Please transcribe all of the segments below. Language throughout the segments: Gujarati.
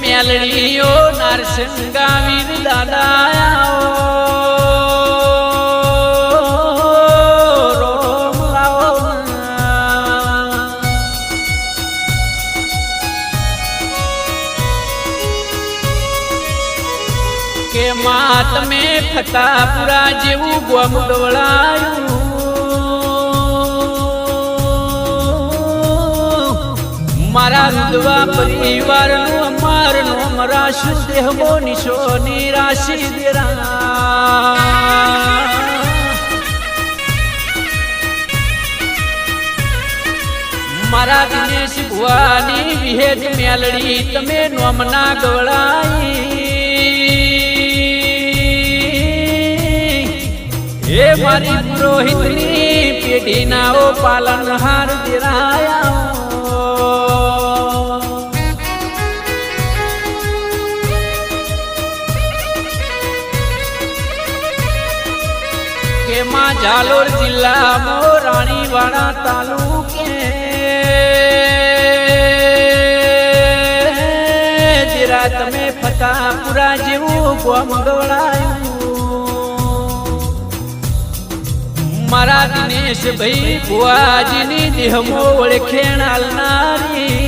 મેલડીઓ નારસંગા વીર દાદા કે મા તમે ફતાપુરા જેવું ગોમ ગવડાયું મારા રૂદવા પરિવારનું અમારનું મરાશું દેહમો નિશો નિરાશી દેરા. મારા દિનેશ ભુવાની વિહેજ મેલડી તમે નોમના ગવડાઈ એ મારી પુરોહિતની પેઢીના ઓ પાલનહાર દેરાયા. જાલોર જિલ્લામાં રાણીવાડા તાલુકે. જરા તમે ફતાપુરા જેવું ગોમ ગવડાયું. મારા દિનેશ ભાઈ ભુવાજીની દેહમો ઓળખેણ આલનારી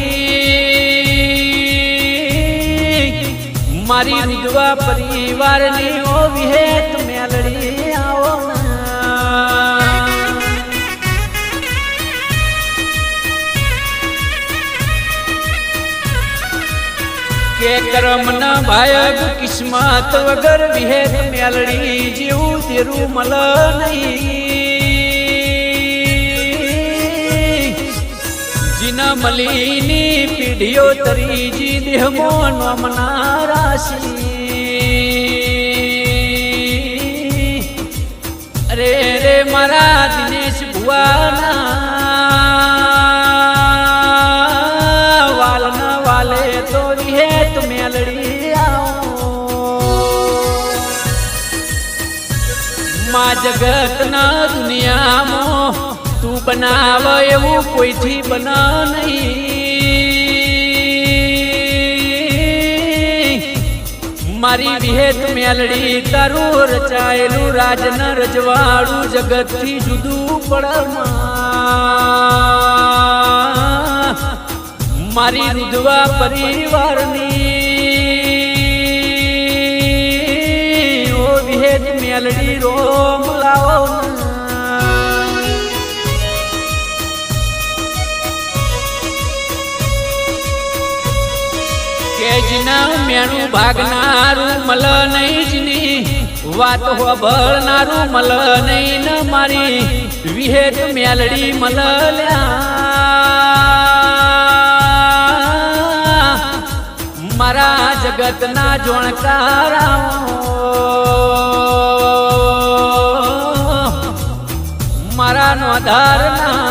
મારી વિધવા પરિવારની ઓ વિહેત મેલડી. કરમ ના ભાયગ કિસ્મત વગર વિહેત મેલડી જેવું તેરું મલ નહીં. જીના મલીની પીઢીઓ તરીજી દેહમો નમના રાશી. અરે રે મારા દિનેશ ભુવાના માં જગત ના દુનિયામાં તું બનાવ એવું કોઈથી બના નહીં. મારી વિહેત મેલડી તારું રચાયેલું રાજના રજવાડું જગતથી જુદું પડમાં. મારી રુદવા પરિવારની મેલડી રોમ લાવો કેજના મેણું ભાગનારું મલ નહીં વાત હોબળનારું મલ નહીં ન મારી. વિહેત મેલડી મલલ્યા મારા જગતના જોણકારા મારા નો. આધારના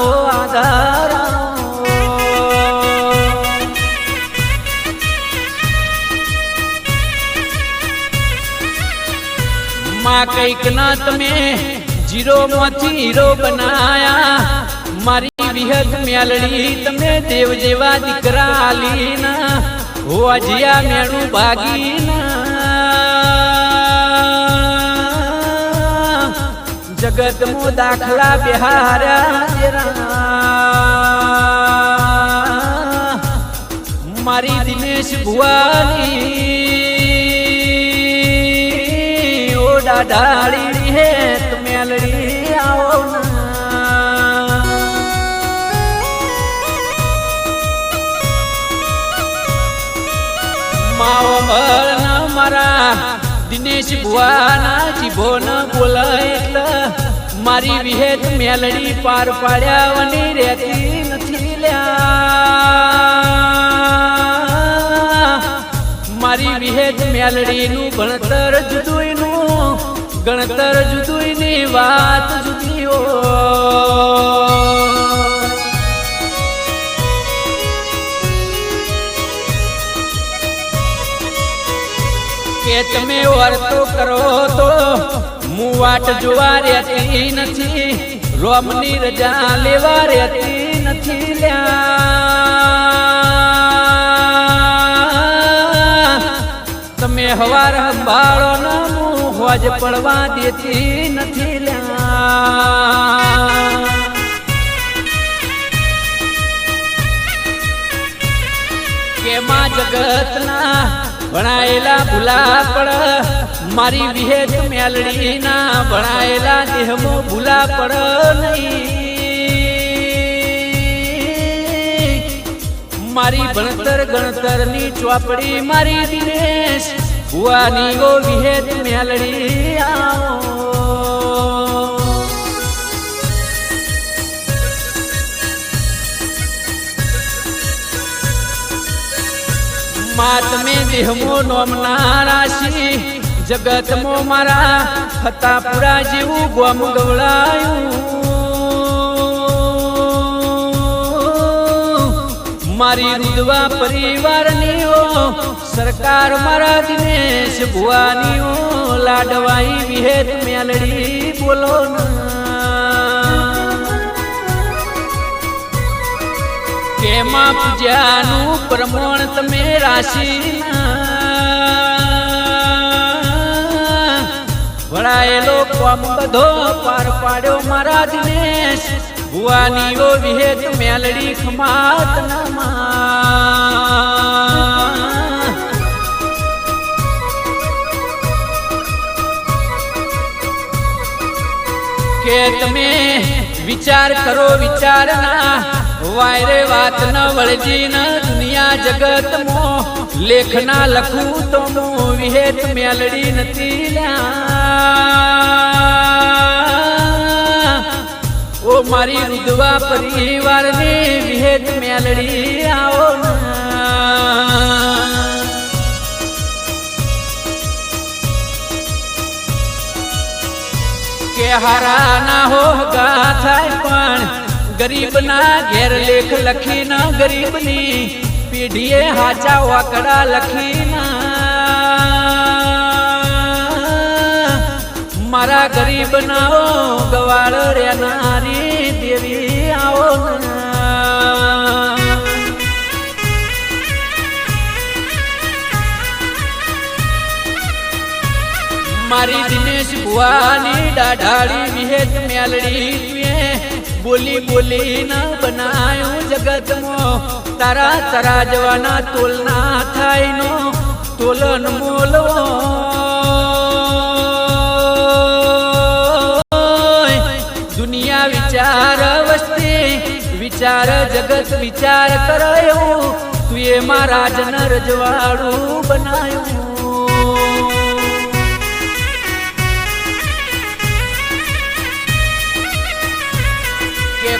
ઓ આધારા માં કંઈક ના તમે જીરો માંથી હીરો બનાયા. મારી વિહત મેલડી તમે દેવ જેવા દીકરા આલીના હો અજિયા મેણું ભાગીના જગત મો દાખલા બિહાર મારી દિનેશ ભુવાની. ઓ દાડાડી હે મેલડી આવો માવો મારા. દિનેશ ભુવાના જીભો ન બોલાય મારી વિહેત મેલડી પાર પાડ્યા વની રહેતી નથી લ્યા. મારી વિહેત મેલડીનું ભણતર જુદુઈનું, ગણતર જુદુઈની વાત જુદી કે તમે વર્તો કરો તો હું વાટ જોવા રહેતી નથી. રોમની રજા લેવા રહેતી નથી લ્યા. તમે હવાર સંભાળો ન, હું હોજ પડવા દેતી નથી લ્યા. કેમાં જગતના ભણાયેલા ભૂલા પડ મારી વિહેત મેલડીના ભણાયેલા દેહમો ભૂલા પડ નહીં. મારી ભણતર ગણતરની ચોપડી મારી દિનેશ, ભુવાની ઓ વિહેત મેલડી આવો. માં તમે દેહમો નોમના રાશી જગતમો મારા હતા પુરા જેવું ગોમ ગવડાયું. મારી રૂદવા પરિવારની ઓ, સરકાર મારા દિનેશ ભુવાની ઓ, લાડવાઈ વિહેત મેલડી બોલો ના. કેમાં પૂજાનું પ્રમાણ તમે રાશિ વળાયેલો કોમ બધો પાર પાડ્યો મારા દિનેશ ભુવાનીઓ વિહેત મેલડી ખમાત કે તમે વિચાર કરો વિચાર ના વાયરે વાત ન વળજી ન દુનિયા જગત મો. લેખના લખું તો હું વિહેત મેલડી નથી લ્યા. ઓ મારી રૂદવા પરિવારને વિહેત મેલડી આવો કે હારા ના હો ગા થાય પણ ગરીબના ઘેર લેખ લખીને ગરીબની પેઢીએ હાચા વાકડા લખીના. મારા ગરીબના ઓ ગવાળ રેનારી દેવી આવો મારી દિનેશ ભુવાની દાઢાળી વિહેત મેલડી તુએ બોલી બોલી ના બનાયું જગતમાં તારા તારા જવાના તોલના થાય નો તોલન મોલો. દુનિયા વિચાર વસ્તી, વિચાર જગત વિચાર કરાયો. તું મારા જન રજવાડું બનાયું.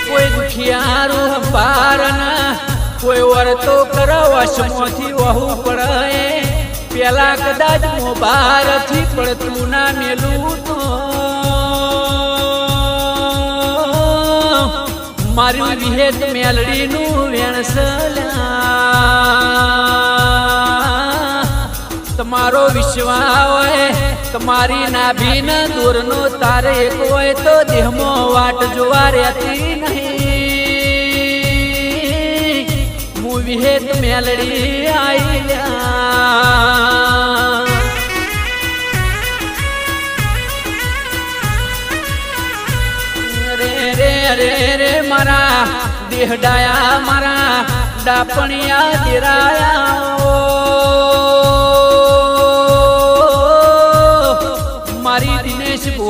કોઈ દુખિયારું હંભારના કોઈ વર્તો કરવશમાંથી વહુ પડે. પેલા કદાચ મોબારથી પડતું ના મેલું તો. મારી વિહેત મેલડીનું વેણસલ્યા તમારો વિશ્વાસ હોય, તમારી નાભીન દૂરનો તારે એક હોય તો દેહમાં વાટ જોવા રહેતી નહીં. હું વિહેત મેલડી આઈલ્યા રે રે રે રે, મારા, દેહડાયા મારા, ડાપણિયા દિરાયા.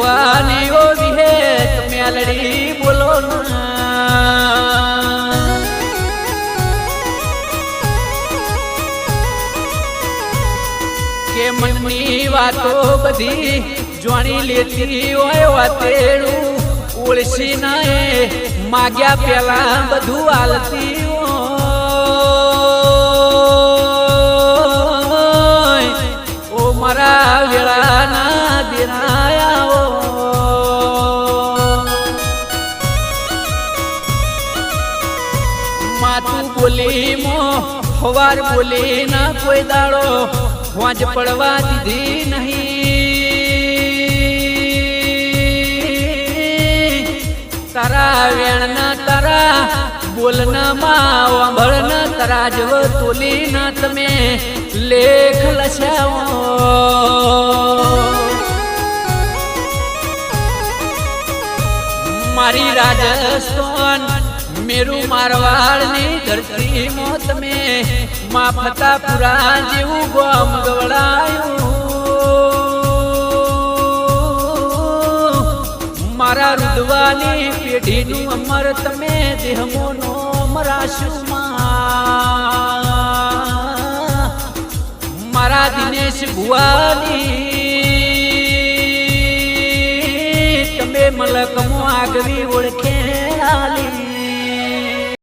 ભુવાની ઓ વિહેત મેલડી બોલો કે મનની વાતો બધી જોણી લેતી હોય વાતેડું ઓળસી ના એ માગ્યા પેલા બધું આલતી ઓ મારા વેળાના માતું બોલી મો હવાર બોલી ના કોઈ દાડો, વાંજ પડવા દીધી નહીં. તારા વેણના તારા બોલનામાં વાંભળન તોલી ના તમે લેખ લસાવો. મારી રાજસ્થાન મેરુ મારવાડની ધરતી મો તમે મા ફતાપુરા જેવું ગોમ ગવડાયું. મારા રુદવાની પેઢીનું અમર તમે દેહમોનો મરાશું મારા દિનેશ ભુવાની તમે મલકમો આગવી ઓળખે આલી.